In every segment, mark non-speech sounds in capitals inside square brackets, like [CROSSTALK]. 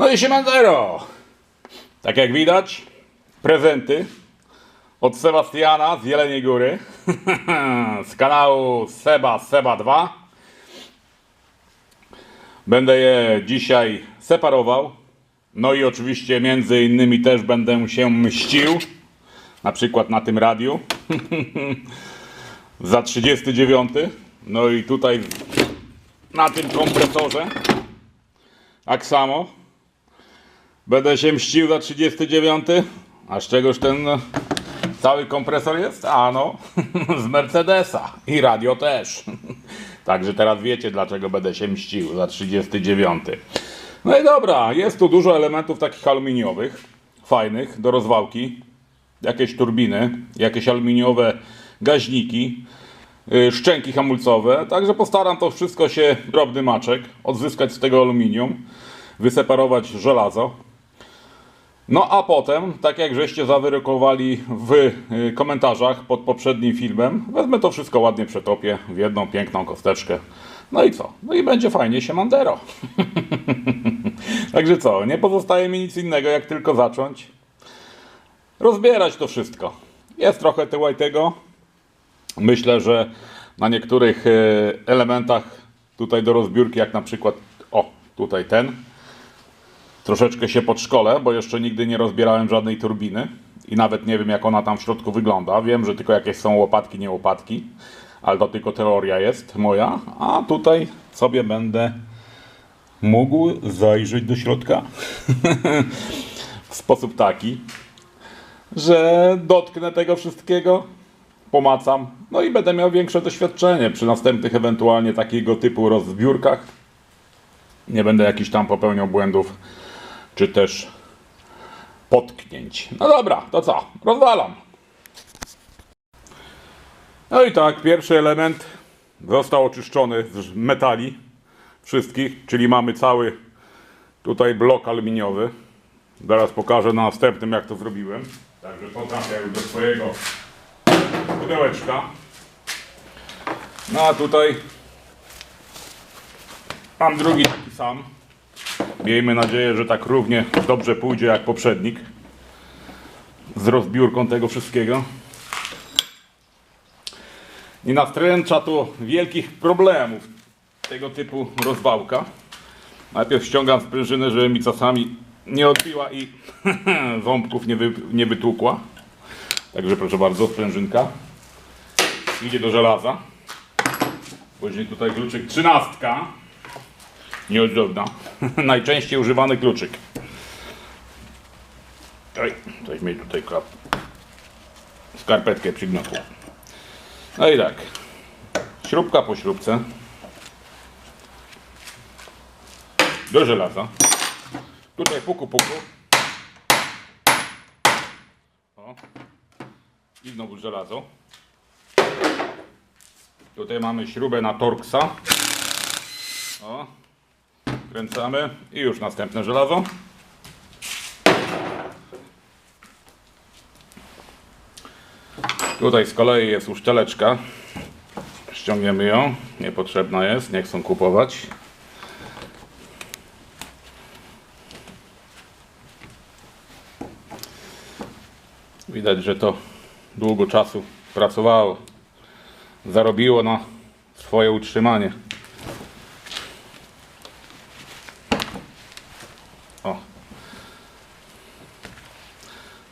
No i siemandero! Tak jak widać, prezenty od Sebastiana z Jeleniej Góry [LAUGHS] z kanału Seba Seba 2. Będę je dzisiaj separował. No i oczywiście między innymi też będę się mścił. Na przykład na tym radiu. [LAUGHS] Za 39. No i tutaj na tym kompresorze. Tak samo. Będę się mścił za 39. A z czegoż ten cały kompresor jest? A no, [LAUGHS] z Mercedesa. I radio też. [LAUGHS] Także teraz wiecie, dlaczego będę się mścił za 39. No i dobra, jest tu dużo elementów takich aluminiowych, fajnych, do rozwałki. Jakieś turbiny, jakieś aluminiowe gaźniki, y, szczęki hamulcowe. Także postaram to wszystko się drobny maczek, odzyskać z tego aluminium, wyseparować żelazo. No a potem, tak jak żeście zawyrokowali w y, komentarzach pod poprzednim filmem, wezmę to wszystko ładnie przetopię w jedną piękną kosteczkę. No i co? No i będzie fajnie się mandero. [LAUGHS] Także co? Nie pozostaje mi nic innego, jak tylko zacząć rozbierać to wszystko. Jest trochę tyła tego. Myślę, że na niektórych e, elementach tutaj do rozbiórki, jak na przykład, o, tutaj ten, troszeczkę się podszkolę, bo jeszcze nigdy nie rozbierałem żadnej turbiny i nawet nie wiem, jak ona tam w środku wygląda. Wiem, że tylko jakieś są łopatki, nie łopatki, ale to tylko teoria jest moja, a tutaj sobie będę mógł zajrzeć do środka [LAUGHS] w sposób taki, że dotknę tego wszystkiego, pomacam, no i będę miał większe doświadczenie przy następnych ewentualnie takiego typu rozbiórkach. Nie będę jakiś tam popełniał błędów, czy też potknięć. No dobra, to co? Rozwalam. No i tak, pierwszy element został oczyszczony z metali wszystkich, czyli mamy cały tutaj blok aluminiowy. Zaraz pokażę na następnym, jak to zrobiłem. Także potrafię już do swojego pudełeczka. No a tutaj mam drugi taki sam. Miejmy nadzieję, że tak równie dobrze pójdzie jak poprzednik. Z rozbiórką tego wszystkiego. Nie nastręcza to wielkich problemów tego typu rozwałka. Najpierw ściągam sprężynę, żeby mi czasami nie odbiła i [LAUGHS] ząbków nie, wy, nie wytłukła. Także proszę bardzo, sprężynka. Idzie do żelaza. Później tutaj kluczyk trzynastka. Nieodzowna. [LAUGHS] Najczęściej używany kluczyk. Oj, coś mi tutaj klap. Skarpetkę przygniotło. No i tak. Śrubka po śrubce. Do żelaza. Tutaj puku puku. O. I znowu żelazo. Tutaj mamy śrubę na Torxa. O. Kręcamy i już następne żelazo. Tutaj z kolei jest uszczeleczka. Ściągniemy ją. Niepotrzebna jest, nie chcą kupować. Widać, że to długo czasu pracowało. Zarobiło na swoje utrzymanie. O.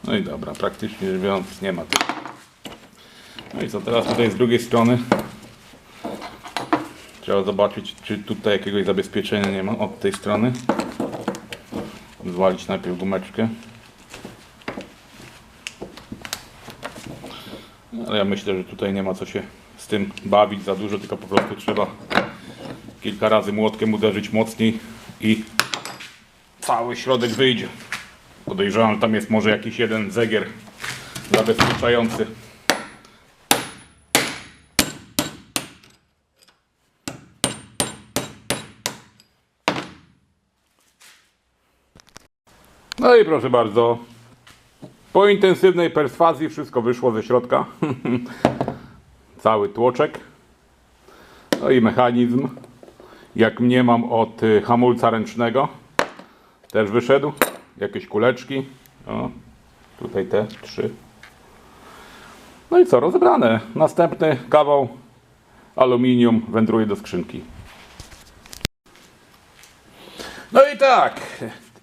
No i dobra, praktycznie rzecz biorąc nie ma tu. No i co teraz tutaj z drugiej strony? Trzeba zobaczyć, czy tutaj jakiegoś zabezpieczenia nie ma od tej strony. Zwalić najpierw gumeczkę. Ale ja myślę, że tutaj nie ma co się z tym bawić za dużo, tylko po prostu trzeba kilka razy młotkiem uderzyć mocniej i cały środek wyjdzie. Podejrzewam, że tam jest może jakiś jeden zegier zabezpieczający. No i proszę bardzo, po intensywnej perswazji wszystko wyszło ze środka. [LAUGHS] Cały tłoczek. No i mechanizm. Jak mnie mam od y, hamulca ręcznego. też wyszedł. Jakieś kuleczki. O, tutaj te trzy. No i co, rozebrane. Następny kawał aluminium wędruje do skrzynki. No i tak,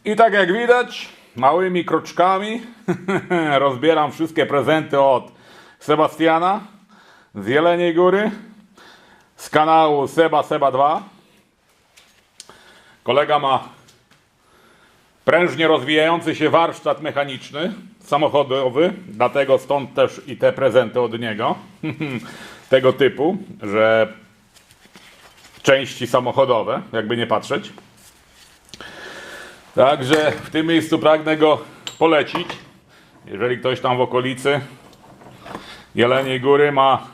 i tak jak widać, małymi kroczkami [LAUGHS] rozbieram wszystkie prezenty od Sebastiana z Jeleniej Góry, z kanału Seba Seba 2. Kolega ma prężnie rozwijający się warsztat mechaniczny, samochodowy, dlatego stąd też i te prezenty od niego. [LAUGHS] Tego typu, że części samochodowe, jakby nie patrzeć. Także w tym miejscu pragnę go polecić. Jeżeli ktoś tam w okolicy Jeleniej Góry ma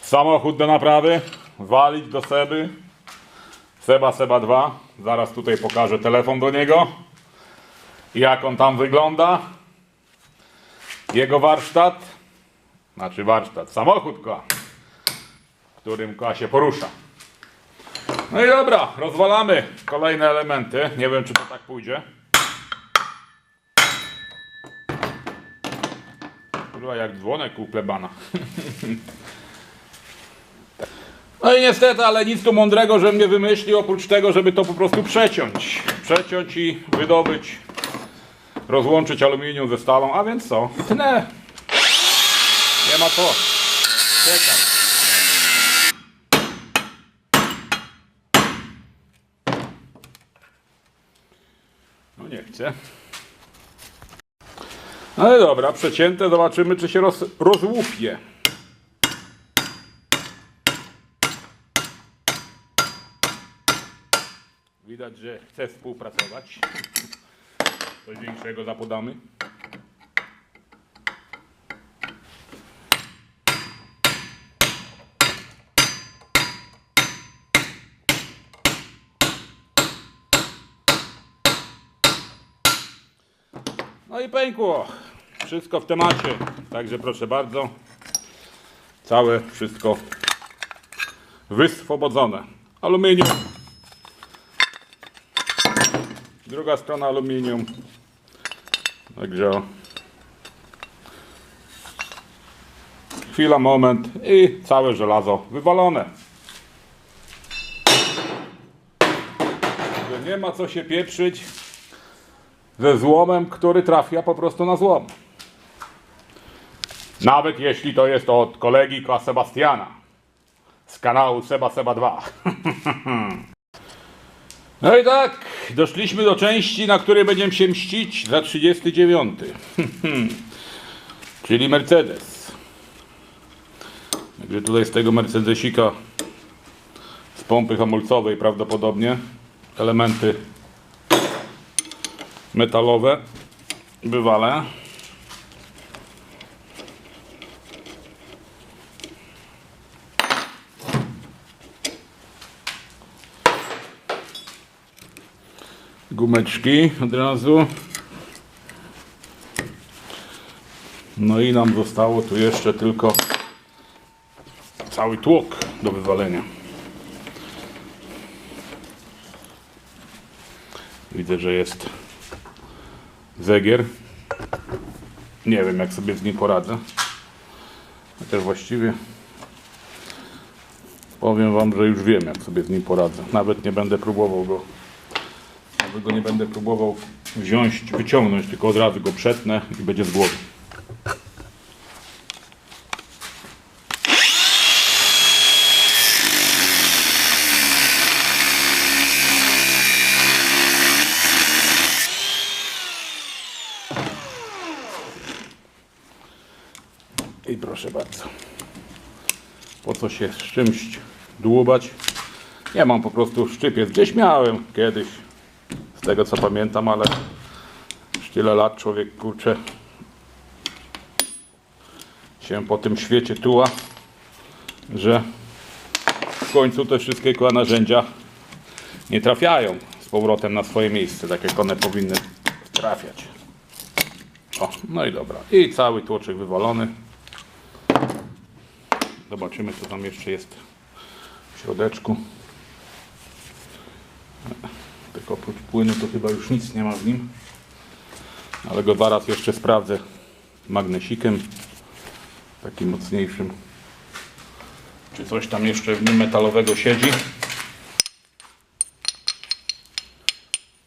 samochód do naprawy, walić do Seby. Seba Seba 2. Zaraz tutaj pokażę telefon do niego. Jak on tam wygląda. Jego warsztat. Znaczy warsztat, samochód koła, którym koła się porusza. No i dobra, rozwalamy kolejne elementy. Nie wiem, czy to tak pójdzie. Kurwa, jak dzwonek u plebana. [LAUGHS] No i niestety, ale nic tu mądrego, że mnie wymyślił, oprócz tego, żeby to po prostu przeciąć. Przeciąć i wydobyć, rozłączyć aluminium ze stalą, a więc co? Tnę. Nie ma co. Czekaj. No nie chcę. Ale dobra, przecięte, zobaczymy czy się roz, rozłupie. Widać, że chce współpracować. Coś większego zapodamy. No i pękło. Wszystko w temacie. Także proszę bardzo. Całe wszystko wyswobodzone. Aluminium. Druga strona aluminium. Także chwila, moment i całe żelazo wywalone. Że nie ma co się pieprzyć ze złomem, który trafia po prostu na złom. Nawet jeśli to jest od kolegi Sebastiana z kanału Seba Seba 2. [LAUGHS] No i tak, doszliśmy do części, na której będziemy się mścić za 39. [LAUGHS] Czyli Mercedes. Także tutaj z tego Mercedesika z pompy hamulcowej prawdopodobnie elementy metalowe bywale. Gumeczki od razu. No i nam zostało tu jeszcze tylko cały tłok do wywalenia. Widzę, że jest zegier. Nie wiem, jak sobie z nim poradzę. Chociaż właściwie powiem Wam, że już wiem, jak sobie z nim poradzę. Nawet nie będę próbował go, go nie będę próbował wziąć, wyciągnąć, tylko od razu go przetnę i będzie z głowy. I proszę bardzo. Po co się z czymś dłubać? Nie mam po prostu szczypiec. Gdzieś miałem kiedyś, tego co pamiętam, ale już tyle lat człowiek kurczę się po tym świecie tuła, że w końcu te wszystkie narzędzia nie trafiają z powrotem na swoje miejsce, tak jak one powinny trafiać. O, no i dobra. I cały tłoczek wywalony. Zobaczymy, co tam jeszcze jest w środeczku. Tylko Oprócz płynu to chyba już nic nie ma w nim. Ale go zaraz jeszcze sprawdzę magnesikiem. Takim mocniejszym. Czy coś tam jeszcze w nim metalowego siedzi.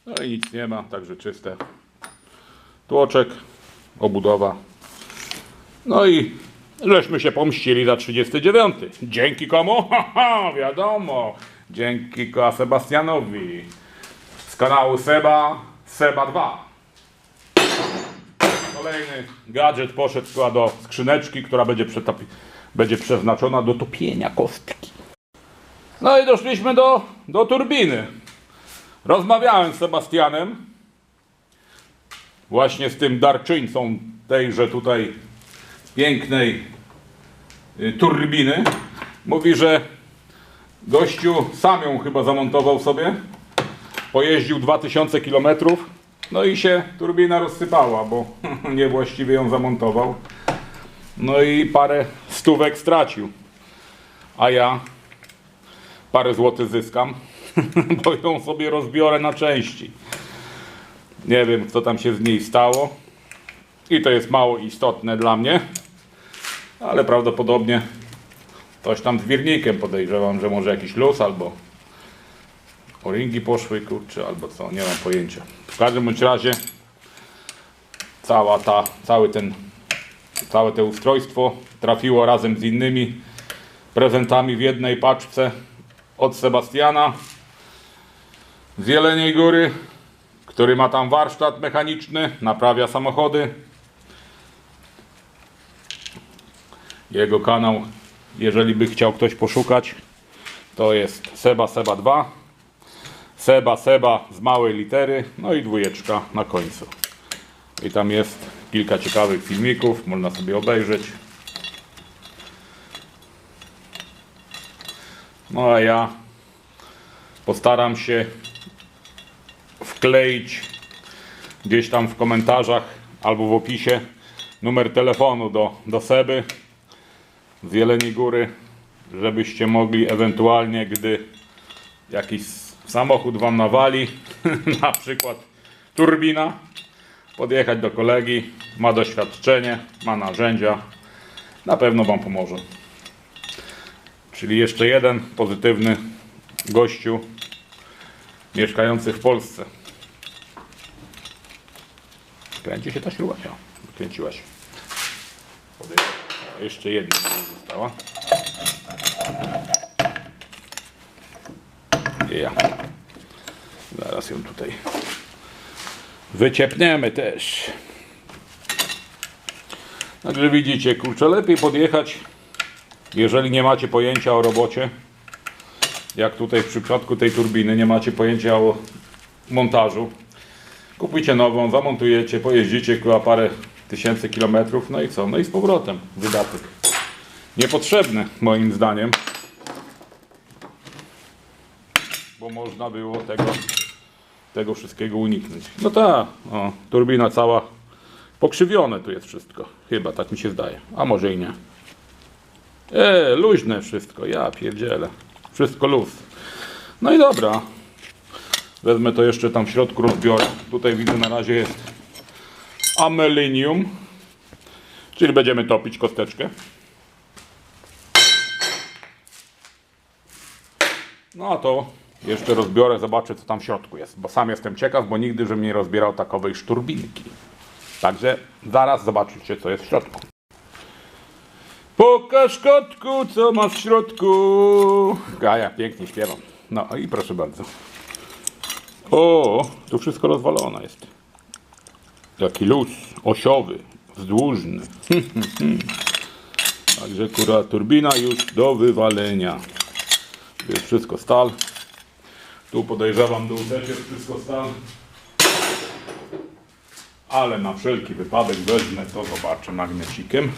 No i nic nie ma, także czyste. Tłoczek, obudowa. No i żeśmy się pomścili za 39. Dzięki komu? [LAUGHS] Haha, wiadomo. Dzięki Sebastianowi. Kanału Seba, Seba 2. Kolejny gadżet poszedł do skrzyneczki, która będzie, będzie przeznaczona do topienia kostki. No i doszliśmy do, do turbiny. Rozmawiałem z Sebastianem, właśnie z tym darczyńcą tejże tutaj pięknej y, turbiny. Mówi, że gościu sam ją chyba zamontował sobie. Pojeździł 2000 km. No i się turbina rozsypała, bo [LAUGHS] niewłaściwie ją zamontował. No i parę stówek stracił. A ja parę złotych zyskam, [LAUGHS] bo ją sobie rozbiorę na części. Nie wiem, co tam się z niej stało. I to jest mało istotne dla mnie. Ale prawdopodobnie coś tam z wirnikiem podejrzewam, że może jakiś luz albo o-ringi poszły, kurczę, albo co, nie mam pojęcia. W każdym bądź razie cała ta, cały ten, całe to ustrojstwo trafiło razem z innymi prezentami w jednej paczce od Sebastiana z Jeleniej Góry, który ma tam warsztat mechaniczny, naprawia samochody. Jego kanał, jeżeli by chciał ktoś poszukać, to jest Seba Seba 2. Seba Seba z małej litery, no i dwójeczka na końcu. I tam jest kilka ciekawych filmików, można sobie obejrzeć. No a ja postaram się wkleić gdzieś tam w komentarzach albo w opisie numer telefonu do, do Seby z Jeleniej Góry, żebyście mogli ewentualnie, gdy jakiś samochód Wam nawali, [LAUGHS] na przykład turbina, podjechać do kolegi, ma doświadczenie, ma narzędzia, na pewno Wam pomoże. Czyli jeszcze jeden pozytywny gościu mieszkający w Polsce. Kręci się ta śruba? Ja, kręciła się. Podejrzewam. A Jeszcze jedna została. Ja. Zaraz ją tutaj wyciepniemy też. Także widzicie, kurczę, lepiej podjechać, jeżeli nie macie pojęcia o robocie, jak tutaj w przypadku tej turbiny, nie macie pojęcia o montażu. Kupicie nową, zamontujecie, pojeździcie chyba parę tysięcy kilometrów, no i co? No i z powrotem wydatek. Niepotrzebny moim zdaniem, bo można było tego, tego wszystkiego uniknąć. No tak, o, turbina cała pokrzywione tu jest wszystko. Chyba, tak mi się zdaje. A może i nie. E, luźne wszystko, ja pierdzielę. Wszystko luz. No i dobra. Wezmę to jeszcze tam w środku rozbiorę. Tutaj widzę na razie jest amelinium. Czyli będziemy topić kosteczkę. No a to jeszcze rozbiorę, zobaczę co tam w środku jest. Bo sam jestem ciekaw, bo nigdy, żebym nie rozbierał takowej szturbinki. Także zaraz zobaczycie co jest w środku. Pokaż kotku, co ma w środku. Gaja, pięknie śpiewam. No i proszę bardzo. O, tu wszystko rozwalone jest. Jaki luz, osiowy, wzdłużny. [LAUGHS] Także kura turbina już do wywalenia. Jest wszystko stal. Tu podejrzewam dół też jest wszystko stal. Ale na wszelki wypadek wezmę to, zobaczę magnesikiem.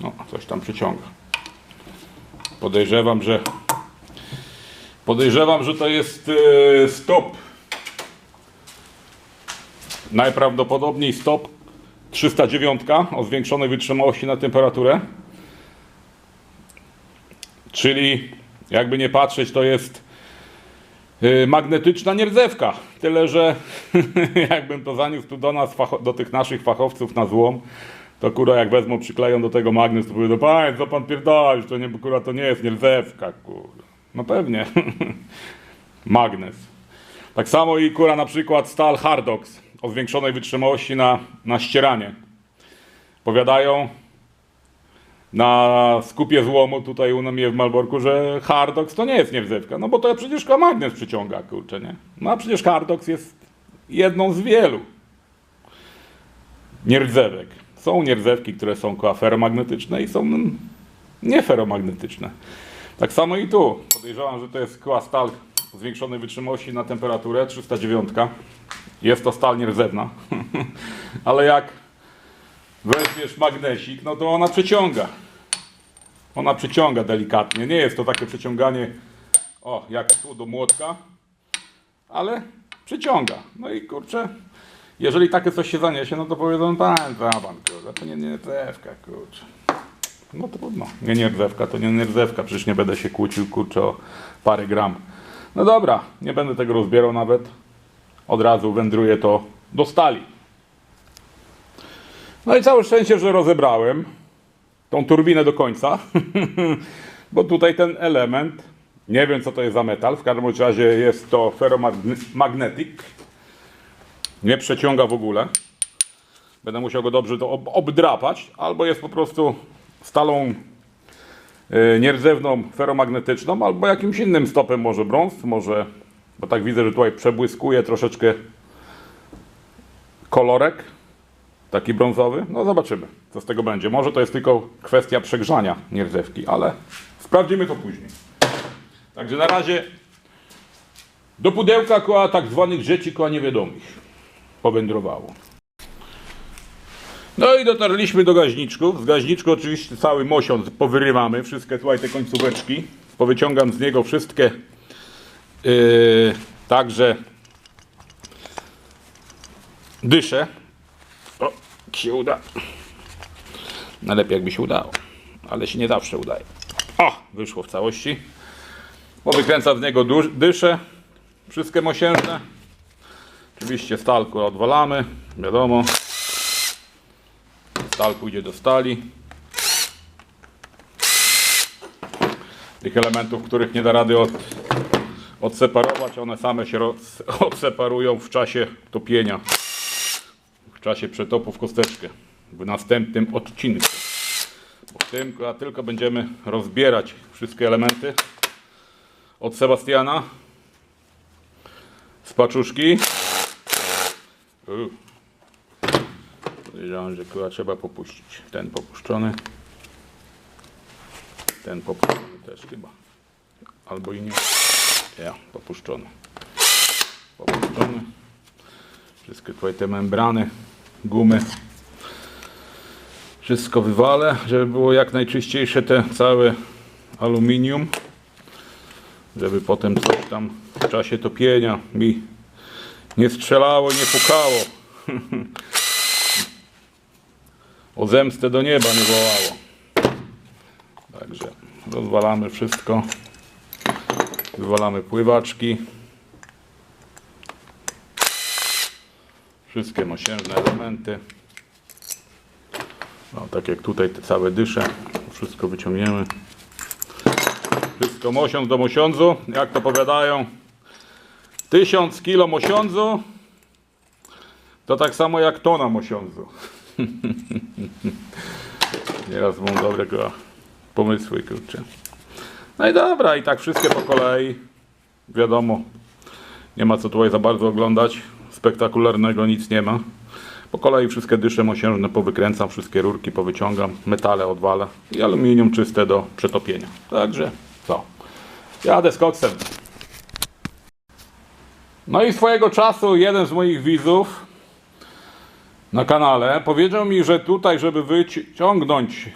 No, coś tam przyciąga. Podejrzewam, że podejrzewam, że to jest e, stop. Najprawdopodobniej stop 309 o zwiększonej wytrzymałości na temperaturę. Czyli jakby nie patrzeć, to jest Yy, magnetyczna nierdzewka. Tyle, że [LAUGHS] jakbym to zaniósł tu do nas, do tych naszych fachowców na złom, to kurwa jak wezmą, przykleją do tego magnes, to powiedzą, panie, co pan pierdolisz, to nie, to nie jest nierdzewka, kurwa. No pewnie. [LAUGHS] magnes. Tak samo i kura na przykład stal Hardox o zwiększonej wytrzymałości na, na ścieranie. Powiadają na skupie złomu tutaj u mnie w Malborku, że Hardox to nie jest nierdzewka. No bo to przecież magnes przyciąga, kurczę, nie? No a przecież Hardox jest jedną z wielu nierdzewek. Są nierdzewki, które są koła feromagnetyczne i są nieferomagnetyczne. Tak samo i tu. Podejrzewam, że to jest koła stal zwiększonej wytrzymałości na temperaturę 309. Jest to stal nierdzewna. [LAUGHS] Ale jak weźmiesz magnesik, no to ona przeciąga. Ona przeciąga delikatnie. Nie jest to takie przeciąganie, o, jak tu do młotka, ale przeciąga. No i kurczę, jeżeli takie coś się zaniesie, no to powiedzą, pan, pan, kurczę, to nie nierdzewka, kurczę. No trudno. Nie nierdzewka, to nie nierdzewka. Przecież nie będę się kłócił, kurczę, o parę gram. No dobra, nie będę tego rozbierał nawet. Od razu wędruje to do stali. No i całe szczęście, że rozebrałem tą turbinę do końca, [LAUGHS] bo tutaj ten element, nie wiem co to jest za metal, w każdym razie jest to ferromagnetic, nie przeciąga w ogóle. Będę musiał go dobrze to ob- obdrapać, albo jest po prostu stalą yy, nierdzewną feromagnetyczną, albo jakimś innym stopem, może brąz, może, bo tak widzę, że tutaj przebłyskuje troszeczkę kolorek, taki brązowy. No zobaczymy, co z tego będzie. Może to jest tylko kwestia przegrzania nierdzewki, ale sprawdzimy to później. Także na razie do pudełka koła tak zwanych rzeczy koła niewiadomych powędrowało. No i dotarliśmy do gaźniczków. Z gaźniczku oczywiście cały mosiąc powyrywamy. Wszystkie tutaj te końcóweczki. Powyciągam z niego wszystkie yy, także dysze. Się uda. Najlepiej jakby się udało. Ale się nie zawsze udaje. O, wyszło w całości. Powykręcam z niego dysze. Wszystkie mosiężne. Oczywiście stalku odwalamy. Wiadomo. Stal pójdzie do stali. Tych elementów, których nie da rady od, odseparować, one same się [LAUGHS] odseparują w czasie topienia. Czasie przetopu w kosteczkę. W następnym odcinku. W tym tylko będziemy rozbierać wszystkie elementy od Sebastiana z paczuszki. Podejrzewam, że chyba trzeba popuścić. Ten popuszczony. Ten popuszczony też chyba. Albo i nie. Ja, popuszczony. Popuszczony. Wszystkie tutaj te membrany, gumy. Wszystko wywalę, żeby było jak najczyściejsze te całe aluminium. Żeby potem coś tam w czasie topienia mi nie strzelało, nie pukało. [LAUGHS] o zemstę do nieba nie wołało. Także rozwalamy wszystko. Wywalamy pływaczki. Wszystkie mosiężne elementy. No, tak jak tutaj te całe dysze. Wszystko wyciągniemy. Wszystko mosiądz do mosiądzu. Jak to powiadają. 1000 kilo mosiądzu to tak samo jak tona mosiądzu. [LAUGHS] Nieraz mam dobrego pomysły, kurczę. No i dobra, i tak wszystkie po kolei. Wiadomo, nie ma co tutaj za bardzo oglądać. Spektakularnego nic nie ma. Po kolei wszystkie dysze mosiężne powykręcam, wszystkie rurki powyciągam, metale odwalę i aluminium czyste do przetopienia. Także co? Jadę z koksem. No i swojego czasu jeden z moich widzów na kanale powiedział mi, że tutaj, żeby wyciągnąć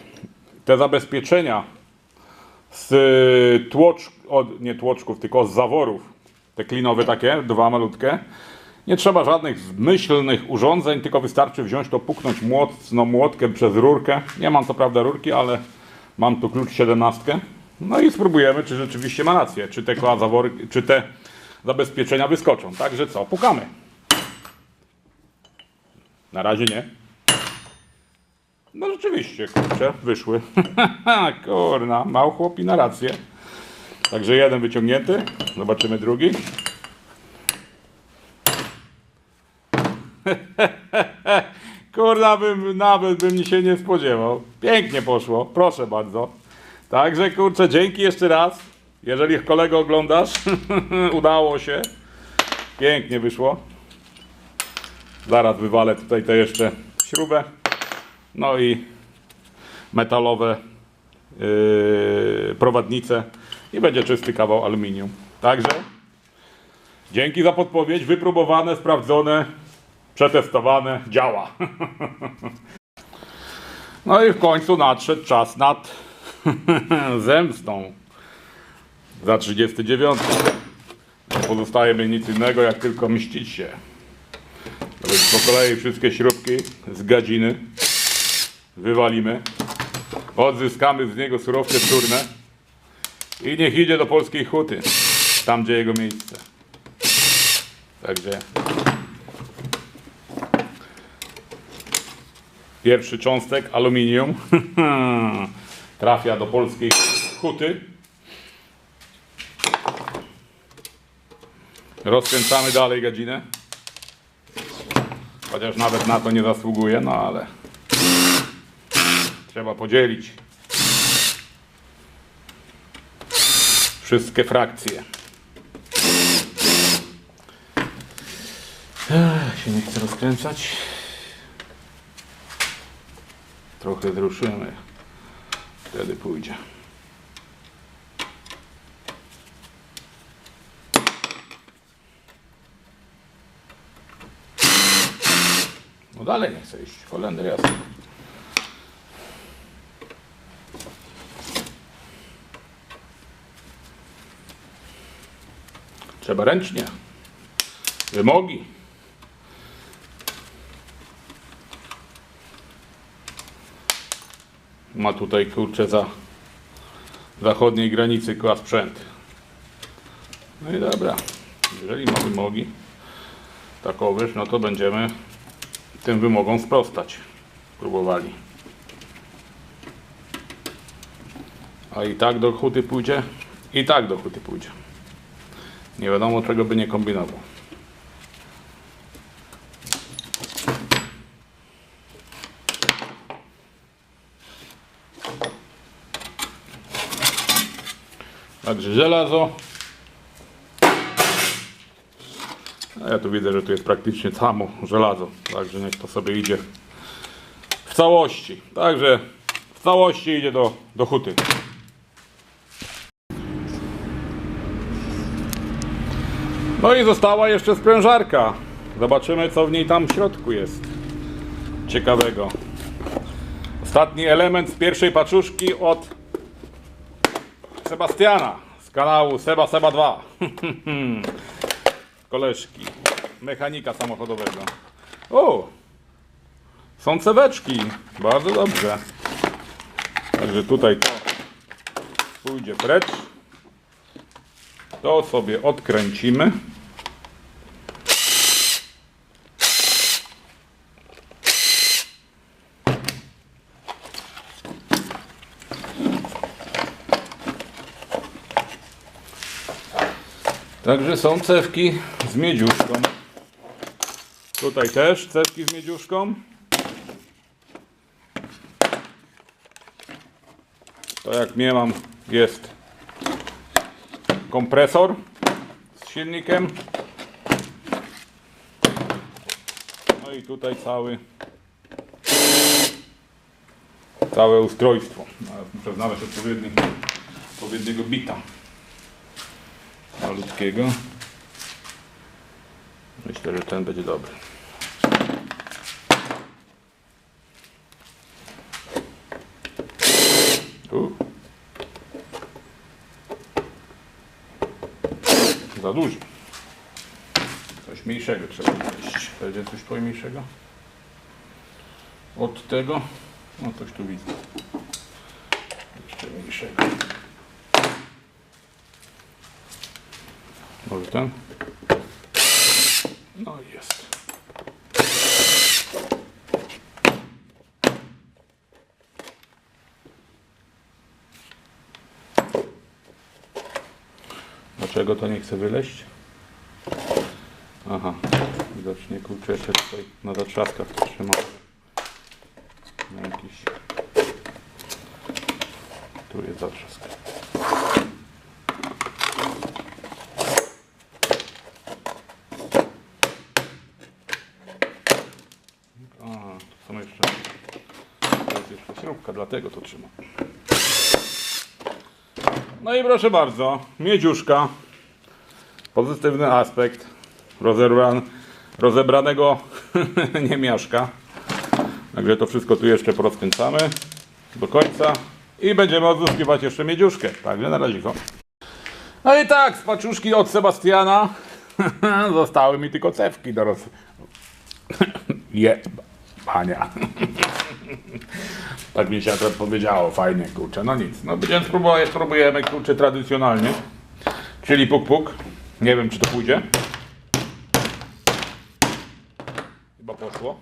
te zabezpieczenia z tłocz, od, nie tłoczków, tylko z zaworów, te klinowe takie, dwa malutkie, nie trzeba żadnych zmyślnych urządzeń, tylko wystarczy wziąć to, puknąć mocno młotkiem przez rurkę. Nie mam co prawda rurki, ale mam tu klucz 17. No i spróbujemy, czy rzeczywiście ma rację, czy te koła zawory, czy te zabezpieczenia wyskoczą. Także co, pukamy. Na razie nie. No rzeczywiście, kurczę, wyszły. [LAUGHS] Kurna, mał chłopi na rację. Także jeden wyciągnięty. Zobaczymy drugi. [LAUGHS] Kurna, bym, nawet bym się nie spodziewał. Pięknie poszło, proszę bardzo. Także kurczę, dzięki jeszcze raz. Jeżeli kolego oglądasz, [LAUGHS] udało się. Pięknie wyszło. Zaraz wywalę tutaj te jeszcze śrubę. No i metalowe yy, prowadnice i będzie czysty kawał aluminium. Także dzięki za podpowiedź. Wypróbowane, sprawdzone, przetestowane, działa. [LAUGHS] No i w końcu nadszedł czas nad [LAUGHS] zemstą za 39. Nie pozostaje mi nic innego, jak tylko mścić się. Po kolei wszystkie śrubki z gadziny wywalimy. Odzyskamy z niego surowce wtórne i niech idzie do polskiej huty, tam gdzie jego miejsce. Także pierwszy cząstek aluminium [LAUGHS] trafia do polskiej huty. Rozkręcamy dalej gadzinę. Chociaż nawet na to nie zasługuje, no ale trzeba podzielić wszystkie frakcje. Ech, się nie chce rozkręcać. Trochę zruszymy. Wtedy pójdzie. No dalej nie chce iść. Holender jasny. Trzeba ręcznie. Wymogi. Ma tutaj kurczę za zachodniej granicy kład sprzęt. No i dobra. Jeżeli ma wymogi takowych, no to będziemy tym wymogom sprostać. Próbowali. A i tak do huty pójdzie? I tak do huty pójdzie. Nie wiadomo czego by nie kombinował. Także żelazo. A ja tu widzę, że tu jest praktycznie samo żelazo. Także niech to sobie idzie w całości. Także w całości idzie do, do huty. No i została jeszcze sprężarka. Zobaczymy, co w niej tam w środku jest. Ciekawego. Ostatni element z pierwszej paczuszki od Sebastiana z kanału Seba Seba 2. [LAUGHS] Koleżki. Mechanika samochodowego. O! Są ceweczki. Bardzo dobrze. Także tutaj to pójdzie precz. To sobie odkręcimy. Także są cewki z miedziuszką. Tutaj też cewki z miedziuszką. To jak mnie mam jest kompresor z silnikiem. No i tutaj cały całe ustrojstwo. Znaleźć odpowiedni, odpowiedniego bita malutkiego. Myślę, że ten będzie dobry. U. Za duży. Coś mniejszego trzeba znaleźć. Będzie coś pojmniejszego? Od tego? No coś tu widzę. Jeszcze mniejszego. Może ten? No jest. Dlaczego to nie chce wyleść? Aha, widocznie kurczę jeszcze tutaj na zatrzaskach to trzyma. Na jakiś... Tu jest zatrzask. A, tu są jeszcze... Jest jeszcze śrubka, dlatego to trzyma. No i proszę bardzo, miedziuszka. Pozytywny aspekt rozebran, rozebranego [LAUGHS] niemiaszka. Także to wszystko tu jeszcze porozkręcamy do końca i będziemy odzyskiwać jeszcze miedziuszkę. Także na razie. No i tak, z paczuszki od Sebastiana [LAUGHS] zostały mi tylko cewki do roz... [LAUGHS] Je, pania. Tak mi się to powiedziało, fajnie, kurczę. No nic, no będziemy spróbować, spróbujemy, kurczę, tradycjonalnie. Czyli puk puk. Nie wiem, czy to pójdzie. Chyba poszło.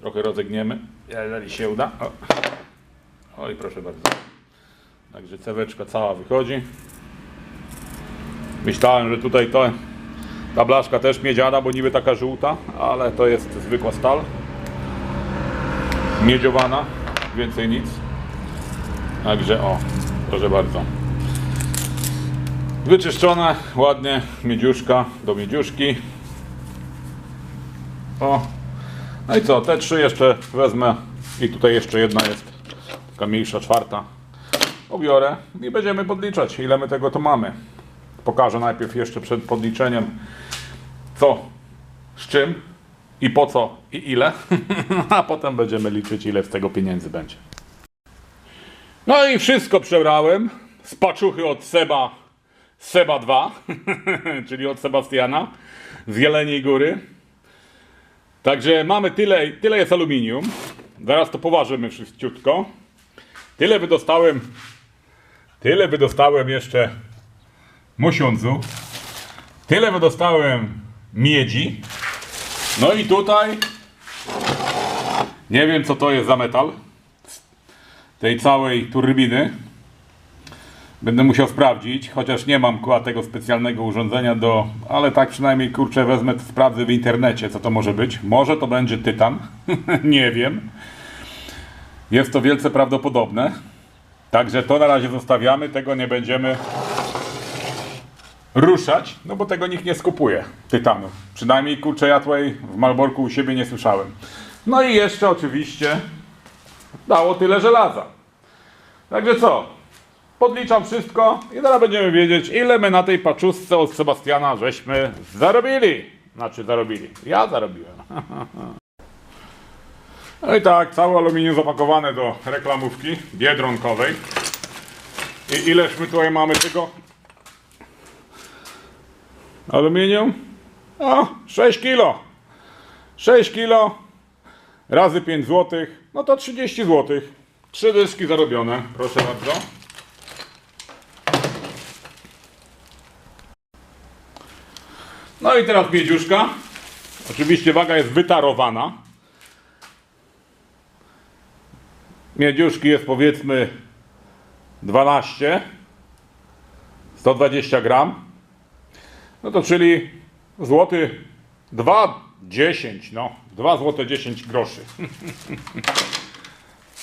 Trochę rozegniemy, jeżeli się uda. O. Oj, proszę bardzo. Także ceweczka cała wychodzi. Myślałem, że tutaj to, ta blaszka też miedziana, bo niby taka żółta, ale to jest zwykła stal miedziowana, więcej nic. Także o, proszę bardzo. Wyczyszczone, ładnie, miedziuszka do miedziuszki. O, no i co, te trzy jeszcze wezmę i tutaj jeszcze jedna jest, taka mniejsza, czwarta. Obiorę i będziemy podliczać, ile my tego to mamy. Pokażę najpierw jeszcze przed podliczeniem, co, z czym i po co i ile, [LAUGHS] a potem będziemy liczyć, ile z tego pieniędzy będzie. No i wszystko przebrałem z paczuchy od Seba, Seba 2, [LAUGHS] czyli od Sebastiana z Jeleniej Góry. Także mamy tyle, tyle jest aluminium. Zaraz to poważymy wszystciutko. Tyle wydostałem, tyle wydostałem jeszcze mosiądzu. Tyle wydostałem miedzi. No i tutaj nie wiem co to jest za metal tej całej turbiny. Będę musiał sprawdzić, chociaż nie mam kuła tego specjalnego urządzenia do, ale tak przynajmniej kurczę wezmę, sprawdzę w internecie co to może być. Może to będzie tytan, [LAUGHS] nie wiem. Jest to wielce prawdopodobne. Także to na razie zostawiamy, tego nie będziemy ruszać, no bo tego nikt nie skupuje, tytanu. Przynajmniej kurczę ja tutaj w Malborku u siebie nie słyszałem. No i jeszcze oczywiście dało tyle żelaza. Także co? Podliczam wszystko i teraz będziemy wiedzieć, ile my na tej paczuszce od Sebastiana żeśmy zarobili. Znaczy zarobili. Ja zarobiłem. [LAUGHS] No i tak, całe aluminium zapakowane do reklamówki biedronkowej. I ileż my tutaj mamy tego aluminium? O, 6 kilo. 6 kilo razy 5 zł, no to 30 zł. Trzy dyszki zarobione, proszę bardzo. No i teraz miedziuszka. Oczywiście waga jest wytarowana. Miedziuszki jest powiedzmy 12, 120 gram. No to czyli złoty 2,10, no 2 złote 10 groszy. [LAUGHS]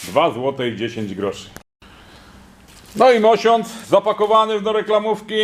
2 złote i 10 groszy. No i mosiąc zapakowany do reklamówki.